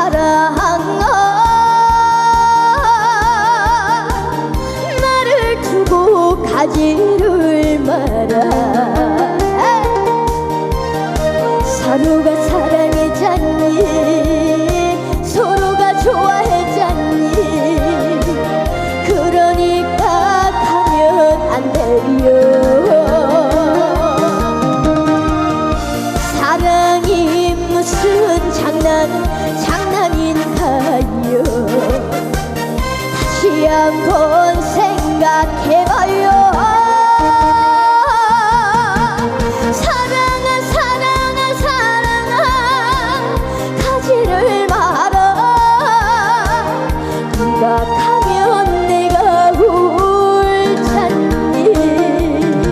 사랑아 나를 두고 가지를 마라. 서로가 사랑해잖니? 서로가 좋아해잖니? 그러니까 가면 안 돼요. 사랑이 무슨 장난 한번 생각해봐요.